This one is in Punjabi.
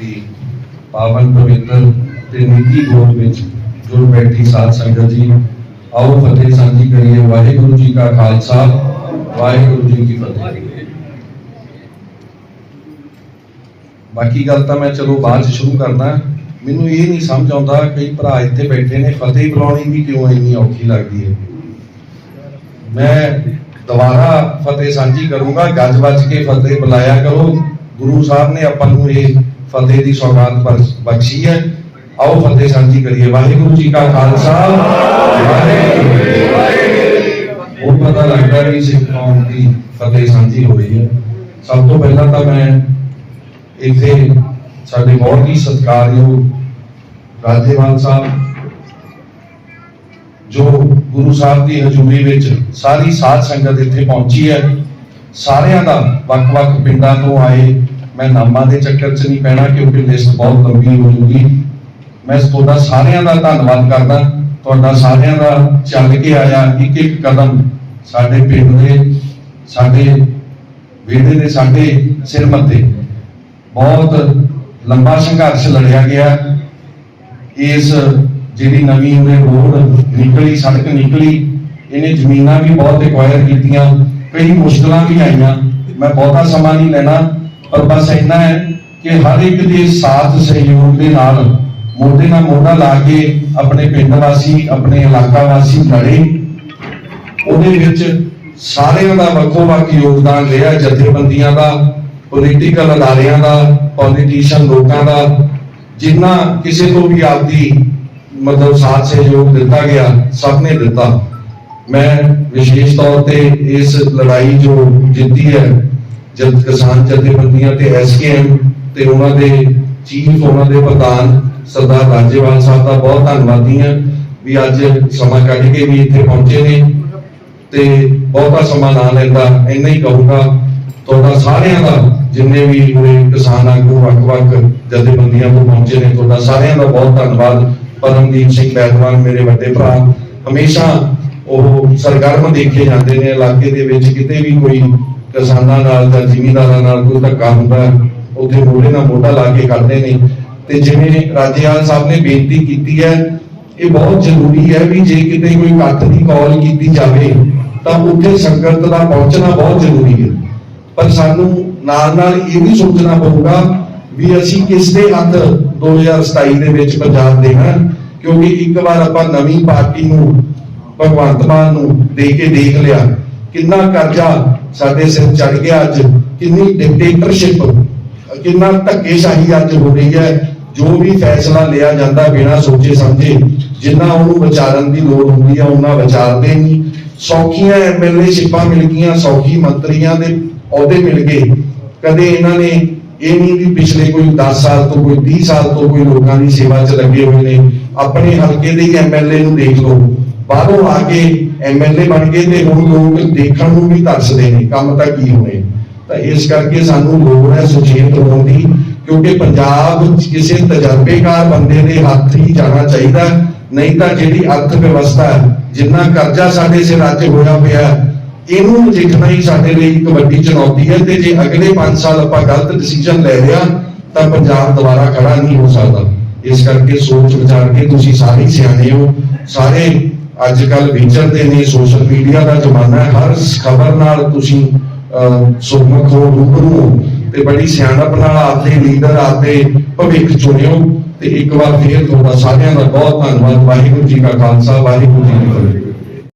ਦੀ ਪਾਵਨ ਪਵਿੱਤਰ ਤੇ ਨਿੱਕੀ ਗੋਦ ਵਿੱਚ ਜੁੜ ਬੈਠੀ ਸਾਧ ਸੰਗਤ ਜੀ। ਆਓ ਫਤਿਹ ਸਾਂਝੀ ਕਰੀਏ। ਵਾਹਿਗੁਰੂ ਜੀ ਕਾ ਖਾਲਸਾ, ਵਾਹਿਗੁਰੂ ਜੀ ਕੀ ਫਤਿਹ। ਬਾਕੀ ਗੱਲ ਤਾਂ ਮੈਂ ਚਲੋ ਬਾਅਦ ਚ ਸ਼ੁਰੂ ਕਰਦਾ। ਮੈਨੂੰ ਇਹ ਨਹੀਂ ਸਮਝ ਆਉਂਦਾ ਕਈ ਭਰਾ ਇੱਥੇ ਬੈਠੇ ਨੇ, ਫਤਿਹ ਬੁਲਾਉਣੀ ਵੀ ਕਿਉਂ ਇੰਨੀ ਔਖੀ ਲੱਗਦੀ ਹੈ? ਮੈਂ ਦੁਬਾਰਾ ਫਤਿਹ ਸਾਂਝੀ ਕਰੂੰਗਾ। ਗੱਜ ਵੱਜ ਕੇ ਫਤਿਹ ਬੁਲਾਇਆ ਕਰੋ। ਗੁਰੂ ਸਾਹਿਬ ਨੇ ਆਪਾਂ ਨੂੰ ਇਹ ਫਤਿਹ ਦੀ ਸੌਗਾਤ ਬਖਸ਼ੀ ਹੈ। ਆਓ ਫਤਿਹ ਸਾਂਝੀ ਕਰੀਏ। ਵਾਹਿਗੁਰੂ ਜੀ ਕਾ ਖਾਲਸਾ। ਵਾਹਿਗੁਰੂ ਜੀ ਕੀ ਉਹ ਪਤਾ ਲੱਗਦਾ ਵੀ ਸਿੱਖ ਕੌਮ ਦੀ ਫਤਿਹ ਸਾਂਝੀ ਹੋ ਰਹੀ ਹੈ। ਸਭ ਤੋਂ ਪਹਿਲਾਂ ਤਾਂ ਮੈਂ ਇੱਥੇ ਸਾਡੇ ਬਹੁਤ ਹੀ ਸਤਿਕਾਰਯੋਗ ਰਾਜੇਵਾਲ ਸਾਹਿਬ, ਜੋ ਗੁਰੂ ਸਾਹਿਬ ਦੀ ਹਜ਼ੂਰੀ ਵਿੱਚ ਸਾਰੀ ਸਾਧ ਸੰਗਤ ਇੱਥੇ ਪਹੁੰਚੀ ਹੈ। ਸਾਰਿਆਂ ਦਾ ਵੱਖ-ਵੱਖ ਪਿੰਡਾਂ ਤੋਂ ਆਏ ਮੈਂ ਨਾਮਾਂ ਦੇ ਚੱਕਰ 'ਚ ਨਹੀਂ ਪੈਣਾ ਕਿਉਂਕਿ ਲਿਸਟ ਬਹੁਤ ਲੰਬੀ ਹੋ ਜੂਗੀ। ਮੈਂ ਤੁਹਾਡਾ ਸਾਰਿਆਂ ਦਾ ਧੰਨਵਾਦ ਕਰਦਾ। ਤੁਹਾਡਾ ਸਾਰਿਆਂ ਦਾ ਚੱਲ ਕੇ ਆਇਆ ਇੱਕ ਇੱਕ ਕਦਮ ਸਾਡੇ ਪਿੰਡ ਦੇ, ਸਾਡੇ ਵਿਹੜੇ ਦੇ, ਸਾਡੇ ਸਿਰ ਮੱਥੇ। ਬਹੁਤ ਲੰਬਾ ਸੰਘਰਸ਼ ਲੜਿਆ ਗਿਆ। ਇਸ ਜਿਹੜੀ ਨਵੀਂ ਉਹਨੇ ਰੋਡ ਨਿਕਲੀ, ਸੜਕ ਨਿਕਲੀ, ਇਹਨੇ ਜ਼ਮੀਨਾਂ ਵੀ ਬਹੁਤ ਐਕਵਾਇਰ ਕੀਤੀਆਂ। ਕਈ ਮੁਸ਼ਕਲਾਂ ਵੀ ਆਈਆਂ। ਮੈਂ ਬਹੁਤਾ ਸਮਾਂ ਨਹੀਂ ਲੈਣਾ। ਪਰ ਬਸ ਇੰਨਾ ਹੈ ਕਿ ਹਰ ਇੱਕ ਦੇ ਸਾਥ ਸਹਿਯੋਗ ਦੇ ਨਾਲ ਮੋਢੇ ਨਾਲ ਮੋਢਾ ਲਾ ਕੇ ਆਪਣੇ ਪਿੰਡ ਵਾਸੀ, ਆਪਣੇ ਇਲਾਕਾ ਵਾਸੀ ਲੜੇ। ਉਹਦੇ ਵਿੱਚ ਸਾਰਿਆਂ ਦਾ ਵੱਖੋ ਵੱਖ ਯੋਗਦਾਨ ਰਿਹਾ, ਜਥੇਬੰਦੀਆਂ ਦਾ ਪੋਲੀਟੀਕਲ ਅਦਾਰਿਆਂ ਦਾ ਪੋਲੀਟੀਸ਼ੀਅਨ ਲੋਕਾਂ ਦਾ, ਜਿੰਨਾ ਕਿਸੇ ਤੋਂ ਵੀ ਆਪਦੀ ਮਤਲਬ ਸਾਥ ਸਹਿਯੋਗ ਦਿੱਤਾ ਗਿਆ, ਸਭ ਨੇ ਦਿੱਤਾ। ਮੈਂ ਵਿਸ਼ੇਸ਼ ਤੌਰ ਤੇ ਇਸ ਲੜਾਈ ਜੋ ਜਿੱਤੀ ਹੈ ਜਦ ਕਿਸਾਨ ਜਥੇਬੰਦੀਆਂ ਤੇ ਐਸਕੇਐਮ ਤੇ ਉਹਨਾਂ ਦੇ ਚੀਫ, ਉਹਨਾਂ ਦੇ ਪ੍ਰਧਾਨ ਸਰਦਾਰ ਰਾਜੇਵਾਲ ਸਾਹਿਬ ਦਾ ਬਹੁਤ ਧੰਨਵਾਦੀ ਹਾਂ ਵੀ ਅੱਜ ਸਮਾਂ ਕੱਢ ਕੇ ਵੀ ਇੱਥੇ ਪਹੁੰਚੇ ਨੇ ਤੇ ਬਹੁਤਾ ਸਮਾਂ ਨਾ ਲੈਂਦਾ, ਇੰਨਾ ਹੀ ਕਹੂੰਗਾ, ਤੁਹਾਡਾ ਸਾਰਿਆਂ ਦਾ ਜਿੰਨੇ ਵੀ ਹੋਏ ਕਿਸਾਨ ਆਗੂ ਵੱਖ-ਵੱਖ ਜਥੇਬੰਦੀਆਂ ਤੋਂ ਪਹੁੰਚੇ ਨੇ, ਤੁਹਾਡਾ ਸਾਰਿਆਂ ਦਾ ਬਹੁਤ ਧੰਨਵਾਦ। ਪਰਮਦੀਪ ਸਿੰਘ ਬੈਦਵਾਨ ਮੇਰੇ ਵੱਡੇ ਭਰਾ, ਹਮੇਸ਼ਾ ਉਹ ਸਰਗਰਮ ਦੇਖੇ ਜਾਂਦੇ ਨੇ, ਇਲਾਕੇ ਦੇ ਵਿੱਚ ਕਿਤੇ ਵੀ ਕੋਈ ਕਿਸਾਨਾਂ ਨਾਲ ਜਾਂ ਜ਼ਿਮੀਂਦਾਰਾਂ ਨਾਲ ਕੋਈ ਧੱਕਾ ਹੁੰਦਾ ਉੱਥੇ ਮੋਢੇ ਨਾਲ ਮੋਢਾ ਲਾ ਕੇ ਕਰਦੇ ਨੇ। ਤੇ ਜਿਵੇਂ ਰਾਜੇਵਾਲ ਸਾਹਿਬ ਨੇ ਬੇਨਤੀ ਕੀਤੀ ਹੈ, ਇਹ ਬਹੁਤ ਜ਼ਰੂਰੀ ਹੈ ਵੀ ਜੇ ਕਿਤੇ ਕੋਈ ਇਕੱਠ ਦੀ ਕਾਲ ਕੀਤੀ ਜਾਵੇ, ਤਾਂ ਉੱਥੇ ਸੰਗਤ ਦਾ ਪਹੁੰਚਣਾ ਬਹੁਤ ਜ਼ਰੂਰੀ ਹੈ। ਪਰ ਸਾਨੂੰ ਨਾਲ ਨਾਲ ਇਹ ਵੀ ਸੋਚਣਾ ਪਊਗਾ ਵੀ ਅਸੀਂ ਕਿਸ ਦੇ ਹੱਥ 2027 ਦੇ ਵਿੱਚ ਪੰਜਾਬ ਦੇ ਹਾਂ, ਕਿਉਂਕਿ ਇੱਕ ਵਾਰ ਆਪਾਂ ਨਵੀਂ ਪਾਰਟੀ ਨੂੰ, ਭਗਵੰਤ ਮਾਨ ਨੂੰ ਦੇ ਕੇ ਦੇਖ ਲਿਆ ਕਿੰਨਾ ਕਰਜ਼ਾ ਸਾਡੇ ਸਿਰ ਚੜ ਗਿਆ ਅੱਜ? ਕਿੰਨੀ ਡਿਕਟੇਟਰਸ਼ਿਪ ਕਿੰਨਾ ਧੱਕੇਸ਼ਾਹੀ ਅੱਜ ਹੋ ਰਹੀ ਹੈ? ਜੋ ਵੀ ਫੈਸਲਾ ਲਿਆ ਜਾਂਦਾ ਬਿਨਾਂ ਸੋਚੇ ਸਮਝੇ, ਜਿੰਨਾ ਉਹਨੂੰ ਵਿਚਾਰਨ ਦੀ ਲੋੜ ਹੁੰਦੀ ਹੈ ਉਹਨਾਂ ਵਿਚਾਰਦੇ ਨਹੀਂ। ਸੌਖੀਆਂ ਐਮਐਲਏ ਸ਼ਿਪਾਂ ਮਿਲ ਗਈਆਂ, ਸੌਖੀ ਮੰਤਰੀਆਂ ਦੇ ਅਹੁਦੇ ਮਿਲ ਗਏ। ਕਦੇ ਇਹਨਾਂ ਨੇ ਇਹ ਨਹੀਂ ਵੀ ਪਿਛਲੇ ਕੋਈ 10 ਸਾਲ ਤੋਂ, ਕੋਈ 30 ਸਾਲ ਤੋਂ ਕੋਈ ਲੋਕਾਂ ਦੀ ਸੇਵਾ 'ਚ ਲੱਗੇ ਹੋਏ ਨੇ। ਆਪਣੇ ਹਲਕੇ ਦੇ ਹੀ ਐਮਐਲਏ ਨੂੰ ਦੇਖ ਲਓ। ਬਾਹਰੋਂ ਆ ਕੇ ਐਮਐਲਏ ਬਣ ਗਏ ਤੇ ਹੁਣ ਲੋਕ ਦੇਖਣ ਨੂੰ ਵੀ ਤਰਸਦੇ ਨੇ ਕੰਮ ਤਾਂ ਕੀ ਹੋਣੇ ਤਾਂ ਇਸ ਕਰਕੇ ਸਾਨੂੰ ਲੋੜ ਹੈ ਸੁਚੇਤ ਹੋਣ ਦੀ, ਕਿਉਂਕਿ ਪੰਜਾਬ ਵਿੱਚ ਕਿਸੇ ਤਜਰਬੇਕਾਰ ਬੰਦੇ ਦੇ ਹੱਥ ਹੀ ਜਾਣਾ ਚਾਹੀਦਾ। ਨਹੀਂ ਤਾਂ ਜਿਹੜੀ ਅਰਥ ਵਿਵਸਥਾ ਜਿੰਨਾ ਕਰਜ਼ਾ ਸਾਡੇ ਸਿਰ ਅੱਜ ਹੋਇਆ ਪਿਆ, ਇਹਨੂੰ ਨਜਿੱਠਣਾ ਹੀ ਸਾਡੇ ਲਈ ਇੱਕ ਵੱਡੀ ਚੁਣੌਤੀ ਹੈ ਤੇ ਜੇ ਅਗਲੇ 5 ਸਾਲ ਆਪਾਂ ਗਲਤ ਡਿਸੀਜਨ ਲੈ ਲਿਆ, ਤਾਂ ਪੰਜਾਬ ਦੁਬਾਰਾ ਖੜਾ ਨਹੀਂ ਹੋ ਸਕਦਾ। ਇਸ ਕਰਕੇ ਸੋਚ ਵਿਚਾਰ ਕੇ ਤੁਸੀਂ ਸਾਰੇ ਸਿਆਣੇ ਹੋ, ਸਾਰੇ ਅੱਜ ਕੱਲ ਵਿਚਰਦੇ ਨੇ ਸੋਸ਼ਲ ਮੀਡੀਆ ਦਾ ਜ਼ਮਾਨਾ ਹੈ ਹਰ ਖਬਰ ਨਾਲ ਤੁਸੀਂ ਅਹ, ਸੁਖਮੁਖ ਹੋ ਰੂਬਰੂ ਹੋ ਤੇ ਬੜੀ ਸਿਆਣਪ ਨਾਲ ਆਪਦੇ ਲੀਡਰ ਆਪਦੇ ਭਵਿੱਖ ਚੁਣਿਓ ਤੇ ਇੱਕ ਵਾਰ ਫੇਰ ਤੁਹਾਡਾ ਸਾਰਿਆਂ ਦਾ ਬਹੁਤ ਧੰਨਵਾਦ। ਵਾਹਿਗੁਰੂ ਜੀ ਕਾ ਖਾਲਸਾ ਵਾਹਿਗੁਰੂ ਜੀ ਕੀ ਫਤਿਹ।